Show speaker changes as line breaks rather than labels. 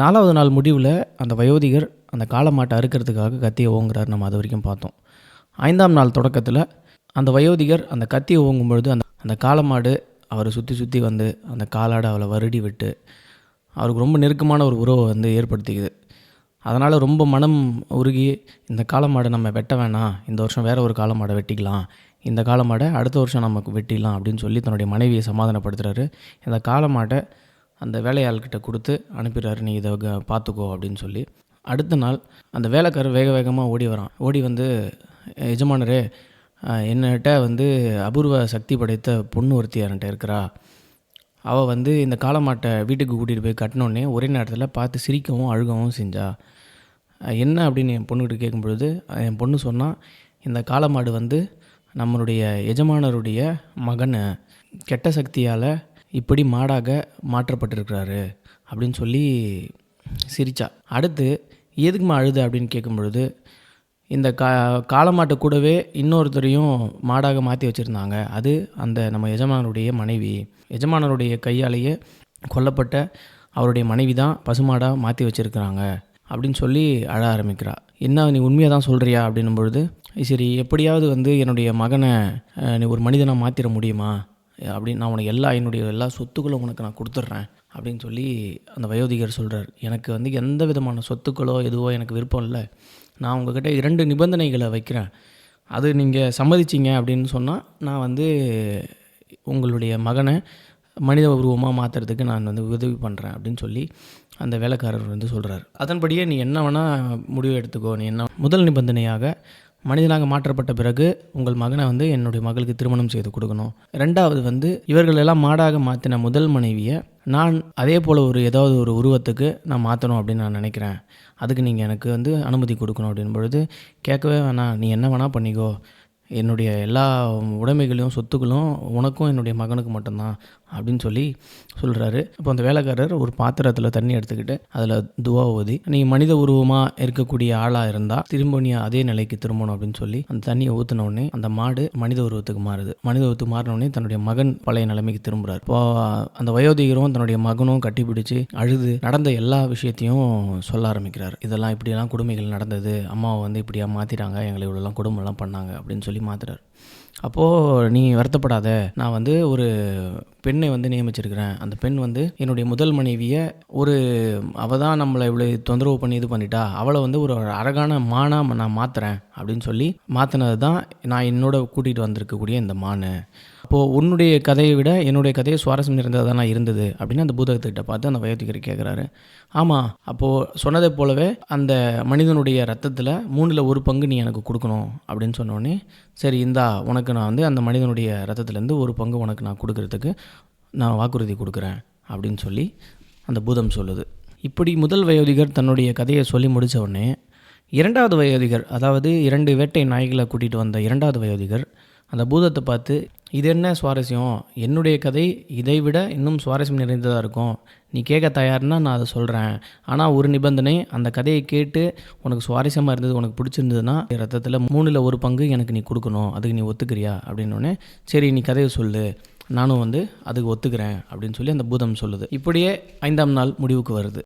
நாலாவது நாள் முடிவில் அந்த வயோதிகர் அந்த காளமாட்டை அறுக்கிறதுக்காக கத்தியை ஓங்குறார் நம்ம அது வரைக்கும் பார்த்தோம். ஐந்தாம் நாள் தொடக்கத்தில் அந்த வயோதிகர் அந்த கத்தியை ஓங்கும் பொழுது அந்த அந்த காலமாடு அவரை சுற்றி சுற்றி வந்து அந்த காலாடை அவளை வருடி விட்டு அவருக்கு ரொம்ப நெருக்கமான ஒரு உறவை வந்து ஏற்படுத்திக்குது. அதனால் ரொம்ப மனம் உருகி இந்த காளமாடை நம்ம வெட்ட வேணாம் இந்த வருஷம் வேறு ஒரு காலமாடை வெட்டிக்கலாம் இந்த காலமாடை அடுத்த வருஷம் நமக்கு வெட்டிடலாம் அப்படின்னு சொல்லி தன்னுடைய மனைவியை சமாதானப்படுத்துகிறாரு இந்த காலமாட்டை அந்த வேலையாள்கிட்ட கொடுத்து அனுப்பிடுறாரு நீ இதை பார்த்துக்கோ அப்படின்னு சொல்லி. அடுத்த நாள் அந்த வேலைக்காரர் வேக வேகமாக ஓடி வரான். ஓடி வந்து எஜமானரே அஹ், என்னகிட்ட வந்து அபூர்வ சக்தி படைத்த பொண்ணு ஒருத்தி என்கிட்ட இருக்கிறா. அவள் வந்து இந்த காளமாட்டை வீட்டுக்கு கூட்டிகிட்டு போய் கட்டினோடனே ஒரே நேரத்தில் பார்த்து சிரிக்கவும் அழுகவும் செஞ்சா. என்ன அப்படின்னு என் பொண்ணுகிட்ட கேட்கும்பொழுது என் பொண்ணு சொன்னால் இந்த காலமாடு வந்து நம்மளுடைய எஜமானருடைய மகன். கெட்ட சக்தியால் இப்படி மாடாக மாற்றப்பட்டிருக்கிறாரு அப்படின்னு சொல்லி சிரிச்சா. அடுத்து எதுக்குமா அழுது? அப்படின்னு கேட்கும் பொழுது இந்த கா காளமாட்டை கூடவே இன்னொருத்தரையும் மாடாக மாற்றி வச்சுருந்தாங்க. அது அந்த நம்ம எஜமானருடைய மனைவி. எஜமானருடைய கையாலேயே கொல்லப்பட்ட அவருடைய மனைவி தான் பசுமாடாக மாற்றி வச்சுருக்கிறாங்க. அப்படின்னு சொல்லி அழ ஆரம்பிக்கிறா. என்ன நீ உண்மையாக தான் சொல்கிறியா அப்படின்னும் பொழுது சரி எப்படியாவது வந்து என்னுடைய மகனை நீ ஒரு மனிதனாக மாற்றிட முடியுமா? அப்படின்னு நான் உனக்கு எல்லா என்னுடைய எல்லா சொத்துக்களும் உனக்கு நான் கொடுத்துட்றேன் அப்படின்னு சொல்லி அந்த வயோதிகர் சொல்கிறார் எனக்கு வந்து எந்த விதமான சொத்துக்களோ எதுவோ எனக்கு விருப்பம் இல்லை. நான் உங்ககிட்ட இரண்டு நிபந்தனைகளை வைக்கிறேன். அது நீங்கள் சம்மதிச்சிங்க அப்படின்னு சொன்னால் நான் வந்து உங்களுடைய மகனை மனித உருவமாக மாற்றுறதுக்கு நான் வந்து உதவி பண்ணுறேன் அப்படின்னு சொல்லி அந்த வேலைக்காரர் வந்து சொல்கிறார் அதன்படியே நீ என்ன வேணால் முடிவு எடுத்துக்கோ. நீ என்ன முதல் நிபந்தனையாக மனிதனாக மாற்றப்பட்ட பிறகு உங்கள் மகனை வந்து என்னுடைய மகளுக்கு திருமணம் செய்து கொடுக்கணும். ரெண்டாவது வந்து இவர்கள் எல்லாம் மாடாக மாற்றின முதல் மனைவியை நான் அதே போல் ஒரு ஏதாவது ஒரு உருவத்துக்கு நான் மாற்றணும் அப்படின்னு நான் நினைக்கிறேன். அதுக்கு நீங்கள் எனக்கு வந்து அனுமதி கொடுக்கணும் அப்படின் பொழுது கேட்கவே வேணாம். நீ என்ன வேணால் பண்ணிக்கோ. என்னுடைய எல்லா உடைமைகளையும் சொத்துக்களும் உனக்கும் என்னுடைய மகனுக்கு மட்டும்தான் அப்படின்னு சொல்லி சொல்கிறாரு இப்போ அந்த வேலைக்காரர் ஒரு பாத்திரத்தில் தண்ணி எடுத்துக்கிட்டு அதில் துவா ஊதி நீ மனித உருவமாக இருக்கக்கூடிய ஆளாக இருந்தால் திரும்ப நீ அதே நிலைக்கு திரும்பணும் அப்படின்னு சொல்லி அந்த தண்ணியை ஊற்றினோடனே அந்த மாடு மனித உருவத்துக்கு மாறுது. மனித உருவத்துக்கு மாறினோடனே தன்னுடைய மகன் பழைய நிலைமைக்கு திரும்புறாரு. இப்போ அந்த வயோதிகரும் தன்னுடைய மகனும் கட்டிப்பிடிச்சு அழுது நடந்த எல்லா விஷயத்தையும் சொல்ல ஆரம்பிக்கிறார். இதெல்லாம் இப்படியெல்லாம் கொடுமைகள் நடந்தது. அம்மாவை வந்து இப்படியா மாற்றிட்டாங்க எங்களை இவ்வளோலாம் குடும்பம்லாம் பண்ணாங்க அப்படின்னு சொல்லி மாத்துறாரு. அப்போது நீ வருத்தப்படாத. நான் வந்து ஒரு பெண்ணை வந்து நியமிச்சிருக்கிறேன். அந்த பெண் வந்து என்னுடைய முதல் மனைவியை ஒரு அவள் தான் நம்மளை இவ்வளோ தொந்தரவு பண்ணி இது பண்ணிட்டா. அவளை வந்து ஒரு அழகான மானாக நான் மாற்றுறேன் அப்படின்னு சொல்லி மாற்றினது தான் நான் என்னோட கூட்டிகிட்டு வந்திருக்கக்கூடிய இந்த மானு. அப்போது உன்னுடைய கதையை விட என்னுடைய கதையை சுவாரஸ்யம் நிறைந்ததாக இருந்தது அப்படின்னு அந்த பூதகத்துக்கிட்ட பார்த்து அந்த வயோதிகர் கேட்குறாரு ஆமாம் அப்போது சொன்னதை போலவே அந்த மனிதனுடைய ரத்தத்தில் மூணில் ஒரு பங்கு நீ எனக்கு கொடுக்கணும் அப்படின்னு சொன்னோடனே சரி இந்தா உனக்கு நான் வந்து அந்த மனிதனுடைய ரத்தத்துலேருந்து ஒரு பங்கு உனக்கு நான் கொடுக்கறதுக்கு நான் வாக்குறுதி கொடுக்குறேன் அப்படின்னு சொல்லி அந்த பூதம் சொல்லுது. இப்படி முதல் வயோதிகர் தன்னுடைய கதையை சொல்லி முடித்த உடனே இரண்டாவது வயோதிகர் அதாவது இரண்டு வேட்டை நாய்களை கூட்டிகிட்டு வந்த இரண்டாவது வயோதிகர் அந்த பூதத்தை பார்த்து இது என்ன சுவாரஸ்யம்? என்னுடைய கதை இதை விட இன்னும் சுவாரஸ்யம் நிறைந்ததாக இருக்கும். நீ கேட்க தயார்னா நான் அதை சொல்கிறேன் ஆனால் ஒரு நிபந்தனை அந்த கதையை கேட்டு உனக்கு சுவாரஸ்யமாக இருந்தது உனக்கு பிடிச்சிருந்ததுன்னா ரத்தத்தில் மூணில் ஒரு பங்கு எனக்கு நீ கொடுக்கணும். அதுக்கு நீ ஒத்துக்கிறியா? அப்படின்னோடனே சரி நீ கதையை சொல்லு. நானும் வந்து அதுக்கு ஒத்துக்கிறேன். அப்படின்னு சொல்லி அந்த பூதம் சொல்லுது. இப்படியே ஐந்தாம் நாள் முடிவுக்கு வருது.